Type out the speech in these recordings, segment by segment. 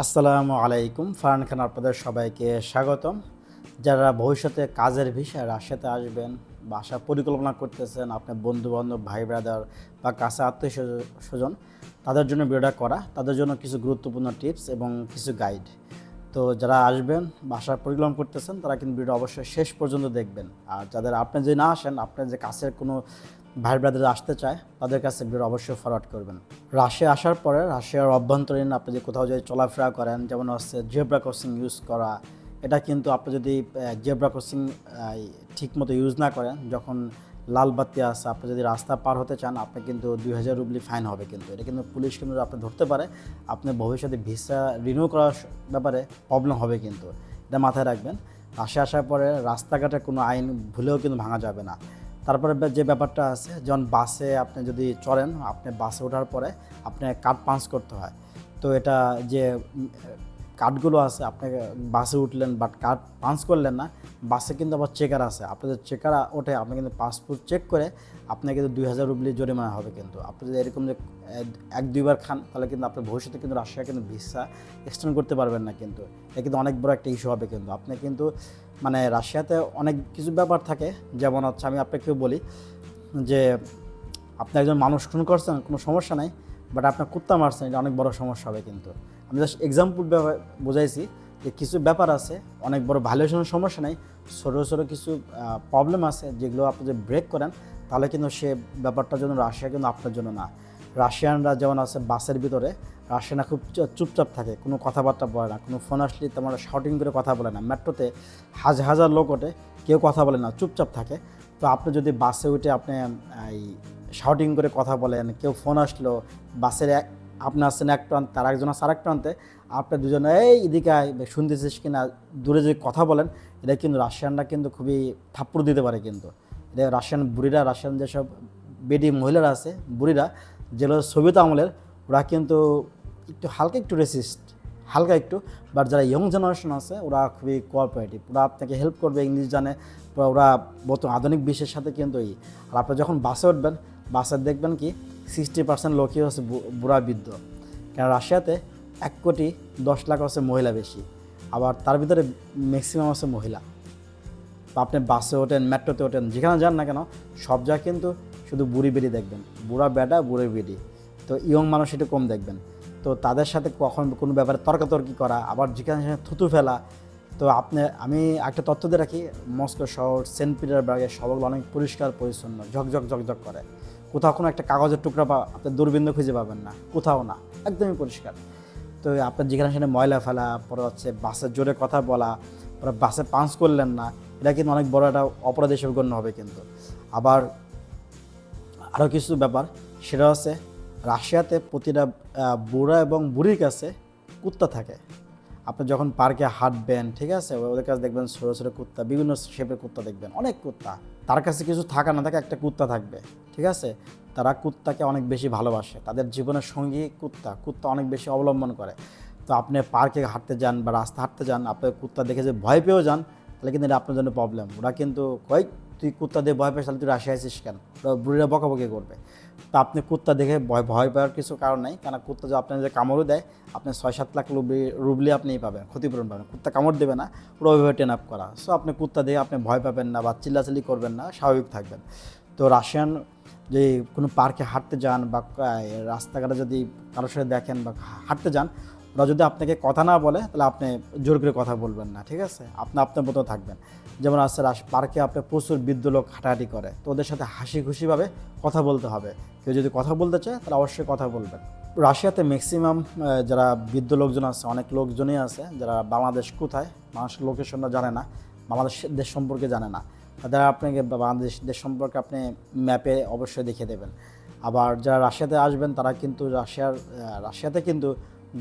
আসসালামু আলাইকুম। ফারহান খান আপনাদের সবাইকে স্বাগতম। যারা ভবিষ্যতে কাজের ভিসায় রাশিয়াতে আসবেন বাসা পরিকল্পনা করতেছেন আপনার বন্ধু বান্ধব ভাই ব্রাদার বা কাছে আত্মীয় স্বজ- স্বজন, তাদের জন্য ভিডিওটা করা, তাদের জন্য কিছু গুরুত্বপূর্ণ টিপস এবং কিছু গাইড তো যারা আসবেন বা আসার পরিকল্পনা করতেছেন, তারা কিন্তু ভিডিও অবশ্যই শেষ পর্যন্ত দেখবেন। আর যাদের আপনি যদি না আসেন, আপনার যে কাছের কোনো ভাই ব্রাদার আসতে চায়, তাদের কাছে ভিডিও অবশ্যই ফরওয়ার্ড করবেন। রাশিয়া আসার পরে, রাশিয়ার অভ্যন্তরীণ আপনি যে কোথাও যদি চলাফেরা করেন, যেমন হচ্ছে জেব্রা ক্রসিং ইউজ করা, এটা কিন্তু আপনি যদি জেব্রা ক্রসিং ঠিক মতো ইউজ না করেন, যখন লাল বাতি আছে, আপনি যদি রাস্তা পার হতে চান, আপনি কিন্তু দুই হাজার রুবলি ফাইন হবে কিন্তু। এটা কিন্তু পুলিশ কিন্তু আপনি ধরতে পারে, আপনি ভবিষ্যতে ভিসা রিনিউ করার ব্যাপারে প্রবলেম হবে কিন্তু। এটা মাথায় রাখবেন। রাশিয়া আসার পরে রাস্তাঘাটে কোনো আইন ভুলেও কিন্তু ভাঙা যাবে না। তারপরে যে ব্যাপারটা আছে যেমন বাসে আপনি যদি চড়েন, আপনি বাসে ওঠার পরে আপনি কার্ড পাঞ্চ করতে হয়। তো এটা যে কার্ডগুলো আছে আপনাকে বাসে উঠলেন বাট কার্ড পাঞ্চ করলেন না, বাসে কিন্তু আবার চেকার আছে। আপনি যদি চেকার ওঠে, আপনি কিন্তু পাসপোর্ট চেক করে আপনাকে কিন্তু দুই হাজার রুবলি জরিমানা হবে কিন্তু। আপনি যদি এরকম যে এক- দুইবার খান, তাহলে কিন্তু আপনি ভবিষ্যতে কিন্তু রাশিয়া কিন্তু ভিসা এক্সটেন্ড করতে পারবেন না কিন্তু। এটা কিন্তু অনেক বড় একটা ইস্যু হবে কিন্তু। আপনি কিন্তু মানে রাশিয়াতে অনেক কিছু ব্যাপার থাকে। যেমন হচ্ছে আমি আপনাকে বলি যে, আপনি একজন মানুষ খুন করছেন, কোনো সমস্যা নাই বাট আপনার কুত্তা মারছেন, এটা অনেক বড় সমস্যা হবে কিন্তু। আমি জাস্ট এক্সাম্পল বোঝাইছি যে কিছু ব্যাপার আছে, অনেক বড় ভ্যালুয়েশনের সমস্যা নেই, ছোটো ছোটো কিছু প্রবলেম আছে যেগুলো আপনি যদি ব্রেক করেন, তাহলে কিন্তু সে ব্যাপারটার জন্য, রাশিয়া কিন্তু আপনার জন্য না। রাশিয়ানরা যেমন আছে বাসের ভিতরে, রাশিয়ানরা খুব চুপচাপ থাকে, কোনো কথাবার্তা বলে না, কোনো ফোন আসলে তেমন শাউটিং করে কথা বলে না। মেট্রোতে হাজার হাজার লোক ওঠে, কেউ কথা বলে না, চুপচাপ থাকে। তো আপনি যদি বাসে উঠে আপনি, এই শাউটিং করে কথা বলেন, কেউ ফোন আসলো, বাসের এক, আপনি আসছেন এক প্রান্ত, তার একজন আছে আরেক প্রান্তে, আপনি দুজনে, এই এদিকে শুনতেছিস কিনা দূরে যদি কথা বলেন, এটা কিন্তু রাশিয়ানরা কিন্তু খুবই থাপ্পড় দিতে পারে কিন্তু। এটা রাশিয়ান বুড়িরা, রাশিয়ান যেসব বেডি মহিলারা আছে, বুড়িরা যেগুলো সোভিয়েত আমলের, ওরা কিন্তু একটু হালকা একটু রেসিস্ট হালকা একটু বাট যারা ইয়ং জেনারেশন আছে, ওরা খুবই কোঅপারেটিভ ওরা আপনাকে হেল্প করবে, ইংলিশ জানে ওরা বহুত আধুনিক বিশ্বের সাথে কিন্তু এই, আর আপনি যখন বাসে উঠবেন, বাসে দেখবেন কি সিক্সটি পার্সেন্ট লোকই হচ্ছে বুড়া বৃদ্ধ কারণ রাশিয়াতে এক কোটি দশ লাখ হচ্ছে মহিলা বেশি, আবার তার ভিতরে ম্যাক্সিমাম হচ্ছে মহিলা। আপনি বাসে ওঠেন মেট্রোতে ওঠেন, যেখানে যান না কেন, সব জায়গায় কিন্তু শুধু বুড়ি বেড়ি দেখবেন। বুড়া বেটা, বুড়ি বেড়ি। তো ইয়ং মানুষ এটা কম দেখবেন। তো তাদের সাথে কখন কোনো ব্যাপারে তর্কাতর্কি করা, আবার যেখানে সেখানে থুতু ফেলা, তো আপনি, আমি একটা তথ্য দিয়ে রাখি, মস্কো শহর, সেন্ট পিটারবার্গের সবগুলো অনেক পরিষ্কার, পরিচ্ছন্ন, ঝকঝক ঝকঝক করে। কোথাও কোনো একটা কাগজের টুকরা বা আপনি দূরবিন্দু খুঁজে পাবেন না, কোথাও না, একদমই পরিষ্কার। তো আপনার যেখানে সেখানে ময়লা ফেলা, পরে হচ্ছে বাসের জোরে কথা বলা, পরে বাসে পাঞ্চ করলেন না, এটা কিন্তু অনেক বড় একটা অপরাধ হিসেবে গণ্য হবে কিন্তু। আবার আরও কিছু ব্যাপার। সেটা হচ্ছে, রাশিয়াতে প্রতিটা বুড়া এবং বুড়ির কাছে কুত্তা থাকে। আপনি যখন পার্কে হাঁটবেন, ঠিক আছে? ওদের কাছে দেখবেন ছোটো ছোটো কুত্তা, বিভিন্ন শেপের কুত্তা দেখবেন। অনেক কুত্তা। তার কাছে কিছু থাকা না থাকে একটা কুত্তা থাকবে, ঠিক আছে? তারা কুত্তাকে অনেক বেশি ভালোবাসে। তাদের জীবনের সঙ্গী কুত্তা। কুত্তা অনেক বেশি অবলম্বন করে। তো আপনি পার্কে হাঁটতে যান বা রাস্তা হাঁটতে যান আপনি কুত্তা দেখে যে ভয় পেয়েও যান, তাহলে কিন্তু এটা আপনার জন্য প্রবলেম ওরা কিন্তু কই তুই কুত্তা দিয়ে ভয় পেয়েছ তাহলে তুই রাশিয়া আসিস কেন? বুড়িরা বকাবকি করবে। তো আপনি কুত্তা দেখে ভয় ভয় পাওয়ার কিছু কারণ নাই কেন কুত্তা যে আপনার যে কামড়ও দেয়, আপনি ছয় সাত লাখ রুবলি রুবলি আপনি পাবেন, ক্ষতিপূরণ পাবেন। কুত্তা কামড় দেবে না ওরা ওইভাবে টেন আপ করা। সো আপনি কুত্তা দেখে আপনি ভয় পাবেন না বা চিল্লাচিল্লি করবেন না, স্বাভাবিক থাকবেন। তো রাশিয়ান যে কোনো পার্কে হাঁটতে যান বা রাস্তাঘাটে যদি কারোর সাথে দেখেন বা হাঁটতে যান ওরা যদি আপনাকে কথা না বলে, তাহলে আপনি জোর করে কথা বলবেন না, ঠিক আছে? আপনি, আপনার মতো থাকবেন। যেমন রাস- পার্কে আপনি প্রচুর বৃদ্ধ লোক হাঁটাহাঁটি করে, তো ওদের সাথে হাসি খুশিভাবে কথা বলতে হবে। কেউ যদি কথা বলতে চায়, তাহলে অবশ্যই কথা বলবেন। রাশিয়াতে ম্যাক্সিমাম যারা বৃদ্ধ লোকজন আছে, অনেক লোকজনই আছে, যারা বাংলাদেশ কোথায়, মানুষ লোকেশনটা জানে না, বাংলাদেশ দেশ সম্পর্কে জানে না, তাদের আপনাকে বাংলাদেশ দেশ সম্পর্কে আপনি ম্যাপে অবশ্যই দেখিয়ে দেবেন। আবার যারা রাশিয়াতে আসবেন, তারা কিন্তু রাশিয়ার রাশিয়াতে কিন্তু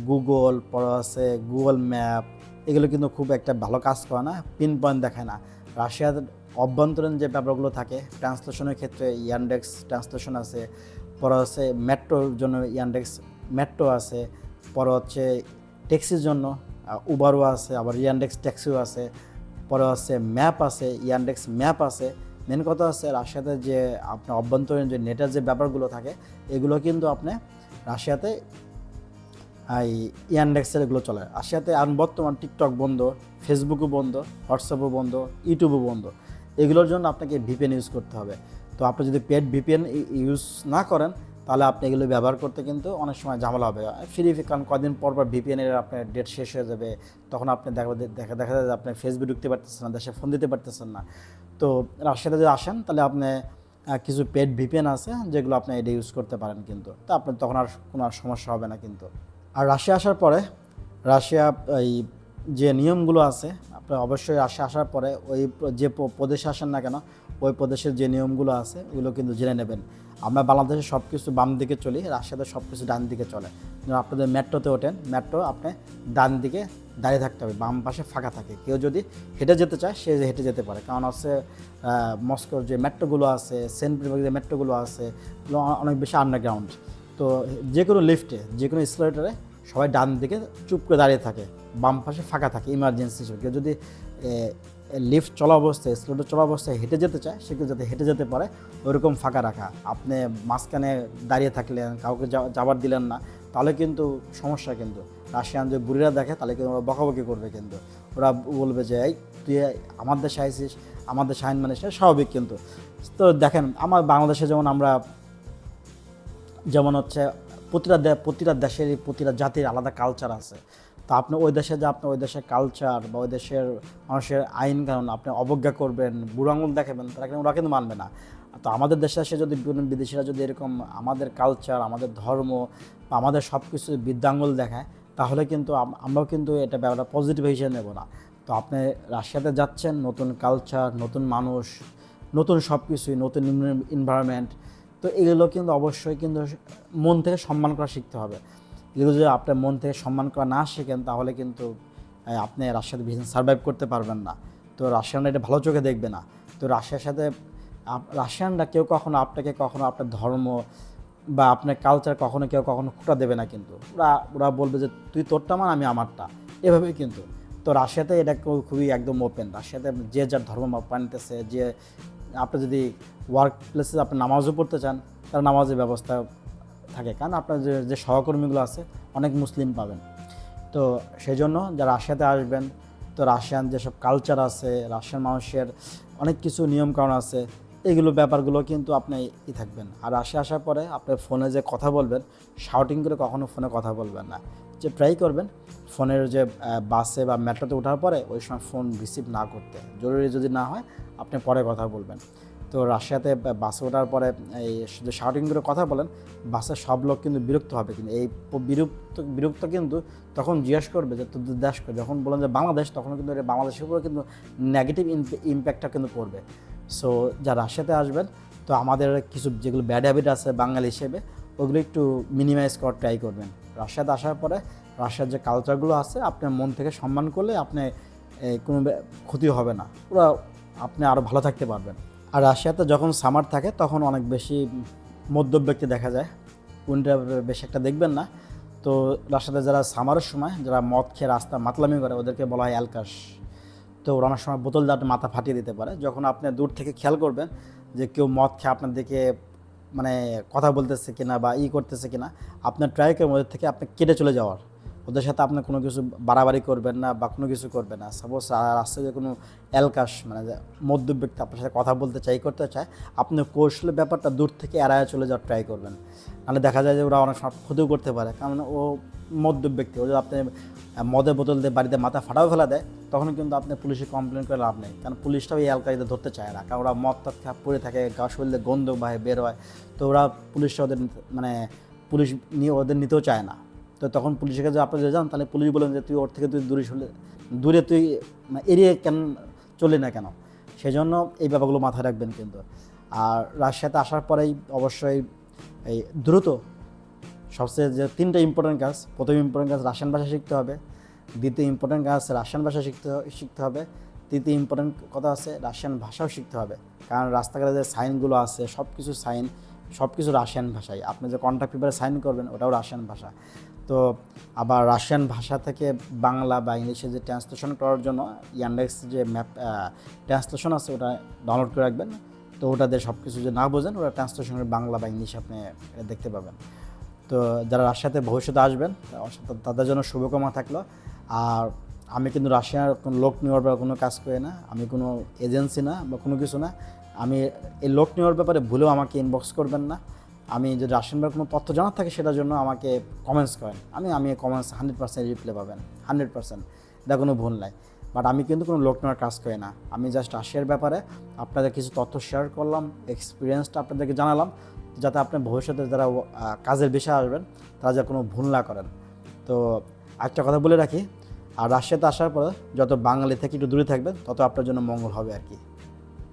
গুগল পর আছে গুগল ম্যাপ এগুলো কিন্তু খুব একটা ভালো কাজ করে না পিন পয়েন্ট দেখায় না। রাশিয়ার অভ্যন্তরীণ যে ব্যাপারগুলো থাকে, ট্রান্সলেশনের ক্ষেত্রে ইয়ান্ডেক্স ট্রান্সলেশন আছে পরে হচ্ছে মেট্রোর জন্য ইয়ান্ডেক্স মেট্রো আছে পরে হচ্ছে ট্যাক্সির জন্য উবারও আছে, আবার ইয়ান্ডেক্স ট্যাক্সিও আছে পরে হচ্ছে ম্যাপ আছে ইয়ান্ডেক্স ম্যাপ আছে। মেন কথা হচ্ছে রাশিয়াতে যে আপনার অভ্যন্তরীণ যে নেটের যে ব্যাপারগুলো থাকে, এগুলো কিন্তু আপনি রাশিয়াতে এই ইয়ান্ডেক্সের এগুলো চলে। রাশিয়াতে আর বর্তমান টিকটক বন্ধ, ফেসবুকও বন্ধ, হোয়াটসঅ্যাপও বন্ধ, ইউটিউবও বন্ধ। এগুলোর জন্য আপনাকে ভিপিএন ইউজ করতে হবে। তো আপনি যদি পেড ভিপিএন ইউজ না করেন, তাহলে আপনি এগুলো ব্যবহার করতে কিন্তু অনেক সময় ঝামেলা হবে। ফ্রি কারণ কদিন পর পর ভিপিএনের আপনার ডেট শেষ হয়ে যাবে। তখন আপনি দেখা দেখা দেখা যায় আপনি ফেসবুক ঢুকতে পারতেছেন না, দেশে ফোন দিতে পারতেছেন না। তো রাশিয়াতে যদি আসেন, তাহলে আপনি কিছু পেড ভিপিএন আছে, যেগুলো আপনি এটা ইউজ করতে পারেন কিন্তু। তো আপনার তখন আর কোনো আর সমস্যা হবে না কিন্তু। আর রাশিয়া আসার পরে, রাশিয়া এই যে নিয়মগুলো আছে আপনি অবশ্যই রাশিয়া আসার পরে ওই যে প্রদেশে আসেন না কেন, ওই প্রদেশের যে নিয়মগুলো আছে, ওগুলো কিন্তু জেনে নেবেন। আমরা বাংলাদেশে সব কিছু বাম দিকে চলি, রাশিয়াতে সব কিছু ডান দিকে চলে। আপনাদের মেট্রোতে ওঠেন, মেট্রো আপনি ডান দিকে দাঁড়িয়ে থাকতে হবে, বাম পাশে ফাঁকা থাকে। কেউ যদি হেঁটে যেতে চায়, সে হেঁটে যেতে পারে। কারণ হচ্ছে মস্কোর যে মেট্রোগুলো আছে, সেন্ট পিটার্সবার্গের যে মেট্রোগুলো আছে অনেক বেশি আন্ডারগ্রাউন্ড তো যে কোনো লিফটে যে কোনো স্কেলেটারে সবাই ডান দিকে চুপ করে দাঁড়িয়ে থাকে, বাম পাশে ফাঁকা থাকে ইমার্জেন্সি হিসেবে। কেউ যদি লিফট চলা অবস্থায় স্কেলেটার চলা অবস্থায় হেঁটে যেতে চায়, সে কেউ যাতে হেঁটে যেতে পারে ওরকম ফাঁকা রাখা। আপনি মাঝখানে দাঁড়িয়ে থাকলেন, কাউকে যাবার দিলেন না, তাহলে কিন্তু সমস্যা কিন্তু। রাশিয়ান যে বুড়িরা দেখে, তাহলে কিন্তু ওরা বকাবকি করবে কিন্তু। ওরা বলবে যে, এই, তুই আমার দেশে আইসিস আমার দেশে আইন মানে সেটা স্বাভাবিক কিন্তু। তো দেখেন, আমার বাংলাদেশে যেমন আমরা যেমন হচ্ছে প্রতিটা প্রতিটা দেশেরই প্রতিটা জাতির আলাদা কালচার আছে। তো আপনি ওই দেশে যে আপনি ওই দেশের কালচার বা ওই দেশের মানুষের আইন কানুন আপনি অবজ্ঞা করবেন, বুড়ো আঙুল দেখাবেন, তারা কিন্তু ওরা কিন্তু মানবে না। তো আমাদের দেশে এসে যদি বিদেশিরা যদি এরকম আমাদের কালচার আমাদের ধর্ম বা আমাদের সব কিছু বৃদ্ধাঙ্গুল দেখায়, তাহলে কিন্তু আম- আমরাও কিন্তু এটা ব্যাপারটা পজিটিভ হিসেবে নেব না। তো আপনি রাশিয়াতে যাচ্ছেন, নতুন কালচার নতুন মানুষ, নতুন সব কিছুই নতুন এনভায়রনমেন্ট তো এগুলো কিন্তু অবশ্যই কিন্তু মন থেকে সম্মান করা শিখতে হবে। এগুলো যদি আপনার মন থেকে সম্মান করা না শেখেন, তাহলে কিন্তু আপনি রাশিয়াতে বিজনেস সার্ভাইভ করতে পারবেন না। তো রাশিয়ানরা এটা ভালো চোখে দেখবে না। তো রাশিয়ার সাথে রাশিয়ানরা কেউ কখনো আপনাকে কখনো আপনার ধর্ম বা আপনার কালচার কখনো কেউ কখনো খুঁটা দেবে না কিন্তু। ওরা ওরা বলবে যে, তুই তোরটা মান, আমি আমারটা। এভাবেই কিন্তু। তো রাশিয়াতে এটা খুবই একদম ওপেন রাশিয়াতে যে যার ধর্ম মানতেছে, যে আপনি যদি ওয়ার্ক প্লেসে আপনি নামাজও পড়তে চান তার নামাজের ব্যবস্থা থাকে। কারণ আপনার যে যে সহকর্মীগুলো আছে, অনেক মুসলিম পাবেন। তো সেই জন্য যারা রাশিয়াতে আসবেন, তো রাশিয়ান যেসব কালচার আছে, রাশিয়ান মানুষের অনেক কিছু নিয়মকানুন আছে, এগুলো ব্যাপারগুলো কিন্তু আপনি ই থাকবেন। আর রাশিয়া আসার পরে আপনার ফোনে যে কথা বলবেন শাউটিং করে কখনো ফোনে কথা বলবেন না। যে ট্রাই করবেন, ফোনের যে বাসে বা মেট্রোতে ওঠার পরে ওই সময় ফোন রিসিভ না করতে। জরুরি যদি না হয়, আপনি পরে কথা বলবেন। তো রাশিয়াতে বাসে ওঠার পরে এই যে শাউটিং করে কথা বলেন, বাসের সব লোক কিন্তু বিরক্ত হবে কিন্তু। এই বিরক্ত বিরক্ত কিন্তু তখন জিজ্ঞেস করবে যে তোদের দেশ করে যখন বলেন যে বাংলাদেশ, তখন কিন্তু এটা বাংলাদেশের উপরে কিন্তু নেগেটিভ ইম্প্যাক্টটা কিন্তু পড়বে। সো যা রাশিয়াতে আসবেন, তো আমাদের কিছু যেগুলো ব্যাড হ্যাবিট আছে বাঙালি হিসেবে, ওগুলো একটু মিনিমাইজ করার ট্রাই করবেন। রাশিয়াতে আসার পরে রাশিয়ার যে কালচারগুলো আছে আপনার মন থেকে সম্মান করলে আপনি কোনো ক্ষতি হবে না। পুরো আপনি আরও ভালো থাকতে পারবেন। আর রাশিয়াতে যখন সামার থাকে, তখন অনেক বেশি মদ্যপ ব্যক্তি দেখা যায়। উইন্টার বেশি একটা দেখবেন না। তো রাশিয়াতে যারা সামারের সময়, যারা মদ খেয়ে রাস্তা মাতলামি করে, ওদেরকে বলা হয় অ্যালকাশ তো ওরা অনেক সময় বোতল দিয়ে মাথা ফাটিয়ে দিতে পারে। যখন আপনি দূর থেকে খেয়াল করবেন যে কেউ মদ খেয়ে আপনার দিকে মানে কথা বলতেছে কিনা বা ই করতেছে কিনা আপনার ট্রাই করবেন ওদের থেকে আপনি কেটে চলে যাওয়ার। ওদের সাথে আপনি কোনো কিছু বাড়াবাড়ি করবেন না বা কোনো কিছু করবেন না। সাপোজ রাস্তায় যে কোনো অ্যালকাশ মানে মধ্য ব্যক্তি আপনার সাথে কথা বলতে চাই করতে চায়, আপনি কৌশলের ব্যাপারটা দূর থেকে এড়ায় চলে যাওয়ার ট্রাই করবেন। নাহলে দেখা যায় যে ওরা অনেক সময় ক্ষতিও করতে পারে। কারণ ও মধ্য ব্যক্তি, ও যদি আপনি মদের বোতল দিয়ে বাড়িতে মাথা ফাটাও ফেলা দেয়, তখন কিন্তু আপনি পুলিশে কমপ্লেন করে লাভ নেই। কারণ পুলিশটাও এই অ্যালকারিদের ধরতে চায় না। কারণ ওরা মদ তৎ খা পড়ে থাকে, গা শরীরে গন্ধ বাহে বের হয়। তো ওরা পুলিশটা ওদের মানে পুলিশ নিয়ে ওদের নিতেও চায় না। তো তখন পুলিশের কাছে আপনি যদি যান, তাহলে পুলিশ বলেন যে, তুই ওর থেকে তুই দূরে সরলে দূরে তুই মানে এড়িয়ে কেন চলি না কেন? সেই জন্য এই ব্যাপারগুলো মাথায় রাখবেন কিন্তু। আর রাশিয়াতে আসার পরেই অবশ্যই এই দ্রুত সবচেয়ে যে তিনটা ইম্পর্টেন্ট কাজ, প্রথম ইম্পর্টেন্ট কাজ রাশিয়ান ভাষা শিখতে হবে, দ্বিতীয় ইম্পর্টেন্ট কাজ রাশিয়ান ভাষা শিখতে শিখতে হবে, তৃতীয় ইম্পর্টেন্ট কথা আছে রাশিয়ান ভাষাও শিখতে হবে। কারণ রাস্তাঘাটে যে সাইনগুলো আছে সব কিছু সাইন সব কিছু রাশিয়ান ভাষায়। আপনি যে কন্ট্রাক্ট পেপারে সাইন করবেন, ওটাও রাশিয়ান ভাষা। তো আবার রাশিয়ান ভাষা থেকে বাংলা বা ইংলিশে যে ট্রান্সলেশন করার জন্য ইয়ান্ডেক্স যে ম্যাপ ট্রান্সলেশন আছে, ওটা ডাউনলোড করে রাখবেন। তো ওটাতে সব কিছু যে না বোঝেন, ওটা ট্রান্সলেশনের বাংলা বা ইংলিশ আপনি দেখতে পাবেন। তো যারা রাশিয়াতে ভবিষ্যতে আসবেন, তাদের জন্য শুভকামনা থাকল। আর আমি কিন্তু রাশিয়ার কোনো লোক নেওয়ার বা কোনো কাজ করি না। আমি কোনো এজেন্সি না বা কোনো কিছু না। আমি এই লোক নেওয়ার ব্যাপারে ভুলেও আমাকে ইনবক্স করবেন না। আমি যদি রাশিয়ান ব্যাপারে কোনো তথ্য জানার থাকে সেটার জন্য আমাকে কমেন্টস করেন। আমি আমি কমেন্টস হান্ড্রেড পার্সেন্ট রিপ্লাই পাবেন হান্ড্রেড পার্সেন্ট এটা কোনো ভুল নাই। বাট আমি কিন্তু কোনো লোক নেওয়ার কাজ করি না। আমি জাস্ট রাশিয়ার ব্যাপারে আপনাদের কিছু তথ্য শেয়ার করলাম এক্সপিরিয়েন্সটা আপনাদেরকে জানালাম, যাতে আপনি ভবিষ্যতে যারা কাজের বিষয়ে আসবেন, তারা যা কোনো ভুল না করেন। তো একটা কথা বলে রাখি, আর রাশিয়াতে আসার পরে যত বাঙালি থেকে একটু দূরে থাকবেন, তত আপনার জন্য মঙ্গল হবে আর কি।